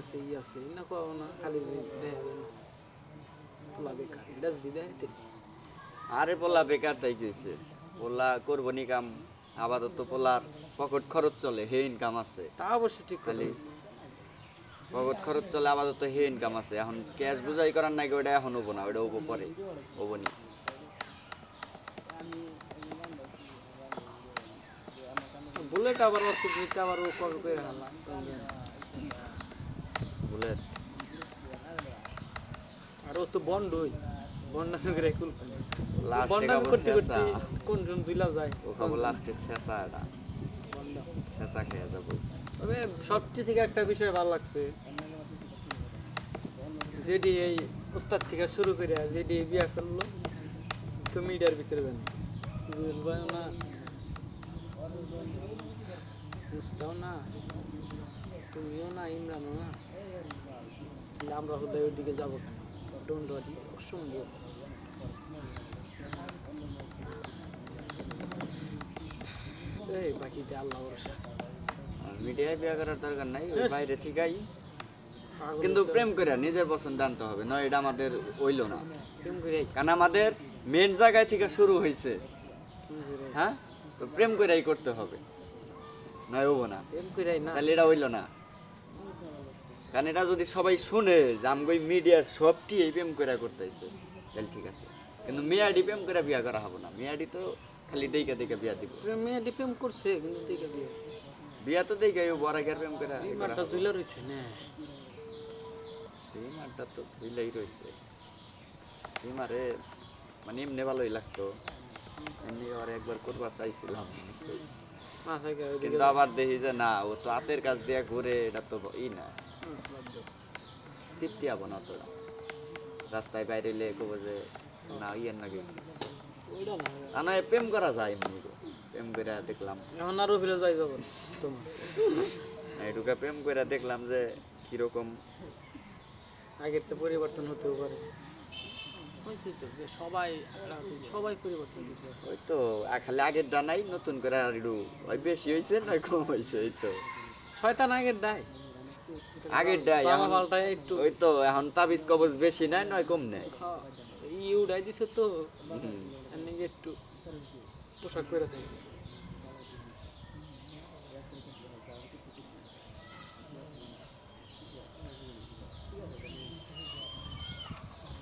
আছে ই আছে না খালি দেখা যায় না তোলা বেকার এটা যদি দেখাইতে আরে পোলা বেকার তাই কইছে পোলা করব নি কাম আপাতত পোলার পকেট খরচ চলে হে ইনকাম আছে। তা অবশ্য ঠিক খালি পকেট খরচ চলে আপাতত হে ইনকাম আছে। এখন ক্যাশ বুঝাই করার নাই ওটা এখন হব না ওটা হব পরে হব নি। বুলেট আবার আছে নিতে আবার ও কবে করে হালা বুলেট আর ও তো বন্ডই বন্ডা করে কুল বন্ডা করতে করতে কোন জন দুইলা যায়? ও খাব লাস্টে শেষা এটা। শেষা খেয়ে যাব। তবে সবচেয়ে থেকে একটা বিষয় ভালো লাগছে। যেডি এই ওস্তাদ থেকে শুরু করে এই বিয়া করল কেউ মিডিয়ার ভিতরে জানে না? মুস্তাও না তুমিও না ইমরানও না তাহলে আমরা হুদায় ওইদিকে যাব কেন? ডোন্ট ওয়ারি অসম্ভব। এই বাকিটা আল্লাহ ভরসা। মিডিয়ায় বিয়ে করার দরকার নাই। বাইরে পাগল কিন্তু প্রেম করে নিজের পছন্দ আনতে হবে নয় এটা আমাদের হইল না। কারণ আমাদের মেন জায়গায় থেকে শুরু হয়েছে হ্যাঁ? তো প্রেম করেই করতে হবে। নয় হব না। প্রেম না। তাহলে এটা হইল না। কারণ এটা যদি সবাই শুনে যে আমগই মিডিয়ার সবটি এই প্রেম করে করতেছে তাহলে ঠিক আছে। কিন্তু মেয়াডি প্রেম করে বিয়া করা হবে না। মেয়াডি তো খালি দেইকা দেইকা বিয়া দিব। মেয়েটি প্রেম করছে কিন্তু দেখে বিয়ে। বিয়া তো দেইকাই বড় আগের প্রেম করে এই জুইলা রয়েছে না। এই মারটা তো এই মারে মানে এমনি ভালোই লাগতো। এমনি আর একবার করবার চাইছিলাম। কিন্তু আবার দেখি যে না ও তো হাতের কাছ দিয়ে ঘুরে এটা তো ই না। তৃপ্তি হব না তোরা রাস্তায় বাইরে এলে কব যে না ইয়ের নাকি ওইটা না প্রেম করা যায় এমনি প্রেম করে দেখলাম। এখন আরও ফিরে যাই যাব। তোমার। এটুকা প্রেম করে দেখলাম যে কীরকম আগের চেয়ে পরিবর্তন হতেও পারে। তো সবাই সবাই পরিবর্তন ওই তো খালি আগের ডানাই নতুন করে আর একটু ওই বেশি হয়েছে নয় কম হয়েছে এই তো। শয়তান আগের দায়। আগের এখন একটু ওই তো এখন তাবিজ কবজ বেশি নাই নয় কম নেয় উড়াই দিছে তো একটু পোশাক পরে থাকে।